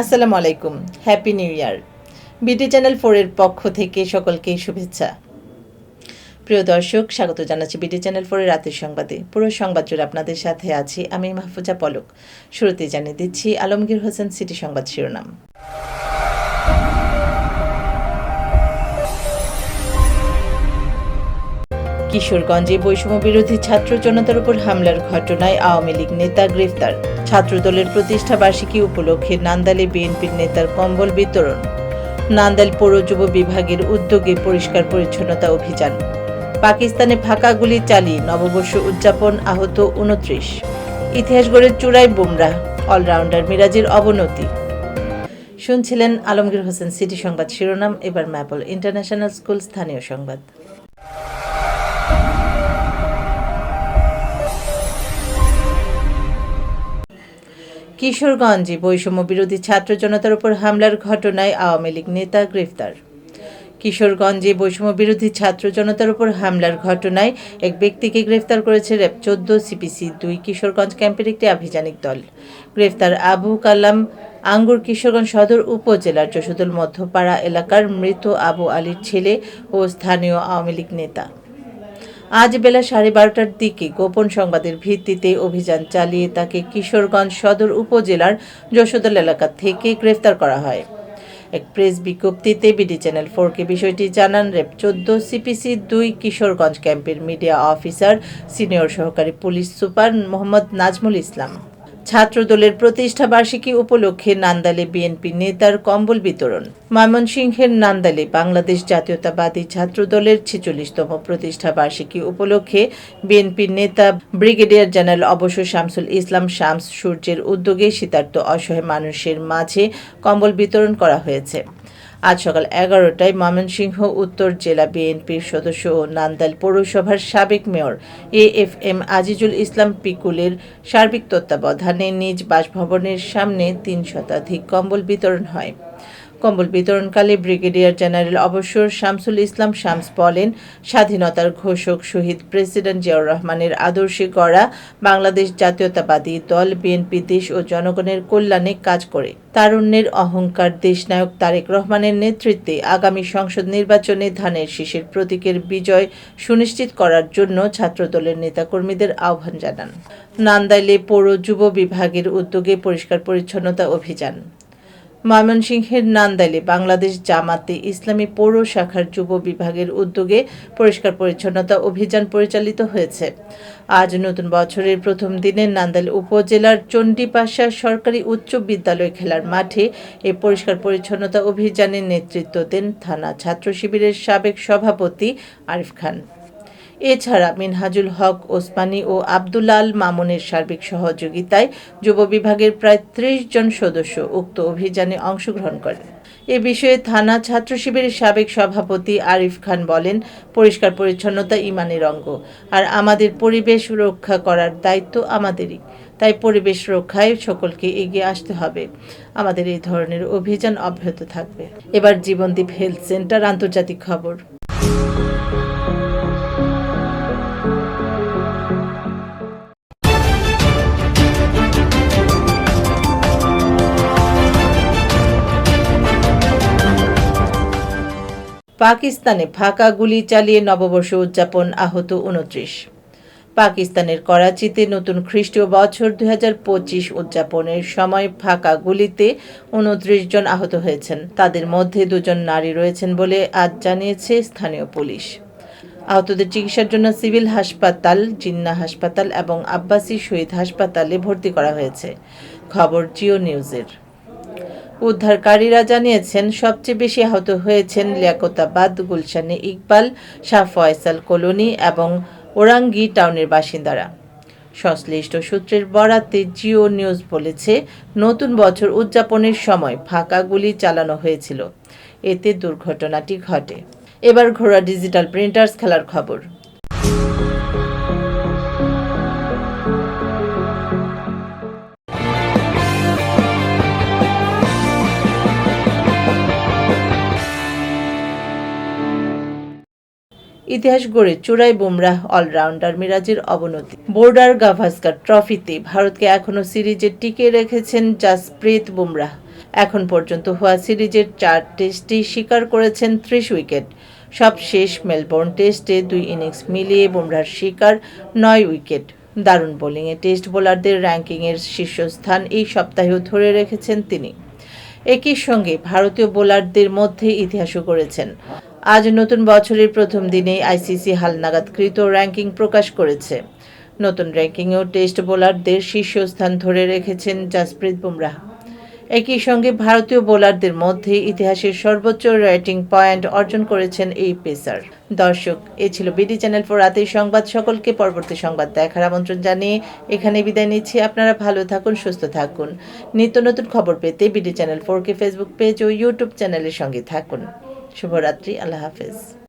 আসসালামু আলাইকুম happy new year বিটি চ্যানেল ফোরের পক্ষ থেকে সকলকে শুভেচ্ছা। প্রিয় দর্শক, স্বাগত জানাচ্ছি বিটি চ্যানেল ফোরের রাতের সংবাদে। পুরো সংবাদ জুড়ে আপনাদের সাথে আছি আমি মাহফুজা পলক। শুরুতে জানিয়ে দিচ্ছি আলমগীর হোসেন সিটি সংবাদ শিরোনাম। কিশোরগঞ্জে বৈষম্য বিরোধী ছাত্র জনতার উপর হামলার ঘটনায় আওয়ামী লীগ নেতা গ্রেফতার। ছাত্রদলের প্রতিষ্ঠা বার্ষিকী উপলক্ষে নান্দালে বিএনপির নেতার কম্বল বিতরণ। নান্দাল পৌর যুব বিভাগের উদ্যোগে পরিষ্কার পরিচ্ছন্নতা অভিযান। পাকিস্তানে ফাঁকা গুলি চালিয়ে নববর্ষ উদযাপন আহত উনত্রিশ। ইতিহাস গড়ে চূড়ায় বুমরাহ, অলরাউন্ডার মিরাজের অবনতি। শুনছিলেন আলমগীর হোসেন সিটি সংবাদ শিরোনাম, এবার ম্যাপল ইন্টারন্যাশনাল স্কুল স্থানীয় সংবাদ। কিশোরগঞ্জে বৈষম্য বিরোধী ছাত্র জনতার উপর হামলার ঘটনায় আওয়ামী লীগ নেতা গ্রেফতার। কিশোরগঞ্জে বৈষম্য বিরোধী ছাত্র জনতার উপর হামলার ঘটনায় এক ব্যক্তিকে গ্রেফতার করেছে র্যাব চোদ্দ সিপিসি দুই কিশোরগঞ্জ ক্যাম্পের একটি আভিযানিক দল। গ্রেফতার আবু কালাম আঙ্গুর কিশোরগঞ্জ সদর উপজেলার যশোদুল মধ্যপাড়া এলাকার মৃত আবু আলীর ছেলে ও স্থানীয় আওয়ামী লীগ নেতা। আজ বেলা সাড়ে বারোটার দিকে গোপন সংবাদের ভিত্তিতে অভিযান চালিয়ে তাকে কিশোরগঞ্জ সদর উপজেলার যশোদল এলাকা থেকে গ্রেফতার করা হয়। এক প্রেস বিজ্ঞপ্তিতে বিডি চ্যানেল ফোরকে বিষয়টি জানান, রেপ চোদ্দ সিপিসি দুই কিশোরগঞ্জ ক্যাম্পের মিডিয়া অফিসার, সিনিয়র সহকারী পুলিশ সুপার মোহাম্মদ নাজমুল ইসলাম। ছাত্রদলের প্রতিষ্ঠা বার্ষিকী উপলক্ষে নান্দালে বিএনপি নেতার কম্বল বিতরণ। ময়মনসিংহের নান্দালে বাংলাদেশ জাতীয়তাবাদী ছাত্রদলের ছেচল্লিশতম প্রতিষ্ঠা বার্ষিকী উপলক্ষে বিএনপির নেতা ব্রিগেডিয়ার জেনারেল অবশ্য শামসুল ইসলাম শামস সূর্যের উদ্যোগে শীতার্থ অসহায় মানুষের মাঝে কম্বল বিতরণ করা হয়েছে। আজ সকাল এগারোটায় ময়মনসিংহ, উত্তর জেলা বিএনপির সদস্য ও নান্দাল পৌরসভার সাবেক mayor A F M Azizul Islam পিকুলের সার্বিক তত্ত্বাবধানে নিজ বাসভবনের সামনে তিন শতাধিক কম্বল বিতরণ হয়। কম্বল বিতরণকালে ব্রিগেডিয়ার জেনারেল অবসর শামসুল ইসলাম শামস বলেন, স্বাধীনতার ঘোষক শহীদ প্রেসিডেন্ট জিয়াউর রহমানের আদর্শে গড়া বাংলাদেশ জাতীয়তাবাদী দল বিএনপি দেশ ও জনগণের কল্যাণে কাজ করে। তারুণ্যের অহংকার দেশনায়ক তারেক রহমানের নেতৃত্বে আগামী সংসদ নির্বাচনে ধানের শীষের প্রতীকের বিজয় সুনিশ্চিত করার জন্য ছাত্রদলের নেতাকর্মীদের আহ্বান জানান। নান্দাইলে পৌর যুব বিভাগের উদ্যোগে পরিষ্কার পরিচ্ছন্নতা অভিযান। ময়মনসিংহের নান্দাইলে বাংলাদেশ জামাতে ইসলামী পৌর শাখার যুব বিভাগের উদ্যোগে পরিষ্কার পরিচ্ছন্নতা অভিযান পরিচালিত হয়েছে। আজ নতুন বছরের প্রথম দিনে নান্দাইল উপজেলার চণ্ডীপাশা সরকারি উচ্চ বিদ্যালয় খেলার মাঠে এই পরিষ্কার পরিচ্ছন্নতা অভিযানের নেতৃত্ব দেন থানা ছাত্র শিবিরের সাবেক সভাপতি আরিফ খান। এছাড়া মিনহাজুল হক, ওসমানী ও আব্দুল আল মামুনের সার্বিক সহযোগিতায় যুব বিভাগের প্রায় ত্রিশ জন সদস্য উক্ত অভিযানে অংশগ্রহণ করেন। এ বিষয়ে থানা ছাত্র শিবিরের সাবেক সভাপতি আরিফ খান বলেন, পরিষ্কার পরিচ্ছন্নতা ইমানের অঙ্গ, আর আমাদের পরিবেশ রক্ষা করার দায়িত্ব আমাদেরই। তাই পরিবেশ রক্ষায় সকলকে এগিয়ে আসতে হবে। আমাদের এই ধরনের অভিযান অব্যাহত থাকবে। এবার জীবনদীপ হেলথ সেন্টার আন্তর্জাতিক খবর। পাকিস্তানে ফাঁকা গুলি চালিয়ে নববর্ষ উদযাপন আহত উনত্রিশ। পাকিস্তানের করাচিতে নতুন খ্রিস্টীয় বছর দুই হাজার পঁচিশ উদযাপনের সময় ফাঁকা গুলিতে উনত্রিশ জন আহত হয়েছেন। তাদের মধ্যে দুজন নারী রয়েছেন বলে আজ জানিয়েছে স্থানীয় পুলিশ। আহতদের চিকিৎসার জন্য সিভিল হাসপাতাল, জিন্না হাসপাতাল এবং আব্বাসী শহীদ হাসপাতালে ভর্তি করা হয়েছে। খবর জিও নিউজের। উদ্ধারকারীরা জানিয়েছেন, সবচেয়ে বেশি আহত হয়েছেন লিয়াকতাবাদ, গুলশানে ইকবাল, শাহ ফয়সাল কলোনি এবং ওরাঙ্গি টাউনের বাসিন্দারা। সংশ্লিষ্ট সূত্রের বরাতে জিও নিউজ বলেছে, নতুন বছর উদযাপনের সময় ফাঁকা গুলি চালানো হয়েছিল। এতে দুর্ঘটনাটি ঘটে। এবার ঘোড়া ডিজিটাল প্রিন্টার্স খেলার খবর। ইতিহাস গড়ে চূড়ায় বুমরাহ অলরাউন্ডার মিরাজের অবনতি। বোর্ডার গাভাস্কার ট্রফিতে ভারতকে এখনও সিরিজে টিকে রেখেছেন জাসপ্রীত বুমরাহ। এখন পর্যন্ত হওয়া সিরিজের চার টেস্টেই শিকার করেছেন ত্রিশ উইকেট। সব শেষ মেলবোর্ন টেস্টে দুই ইনিংস মিলিয়ে বুমরার শিকার নয় উইকেট। দারুণ বোলিংয়ে টেস্ট বোলারদের র্যাঙ্কিংয়ের শীর্ষস্থান এই সপ্তাহেও ধরে রেখেছেন তিনি। একই সঙ্গে ভারতীয় বোলারদের মধ্যে ইতিহাসও করেছেন আজ নতুন বছরের প্রথম দিনেই আইসিসি হালনাগাদকৃত র্যাঙ্কিং প্রকাশ করেছে। নতুন র্যাঙ্কিংয়েও টেস্ট বোলারদের শীর্ষস্থান ধরে রেখেছেন জাসপ্রীত বুমরাহ। একই সঙ্গে ভারতীয় বোলারদের মধ্যে ইতিহাসের সর্বোচ্চ রেটিং পয়েন্ট অর্জন করেছেন এই পেসার দর্শক, এ ছিল বিডি চ্যানেল ফোর রাতের সংবাদ। সকলকে পরবর্তী সংবাদ দেখার আমন্ত্রণ জানিয়ে এখানে বিদায় নিচ্ছি। আপনারা ভালো থাকুন, সুস্থ থাকুন। নিত্য নতুন খবর পেতে বিডি চ্যানেল ফোরকে ফেসবুক পেজ ও ইউটিউব চ্যানেলের সঙ্গে থাকুন। শুভরাত্রি আল্লাহ হাফেজ।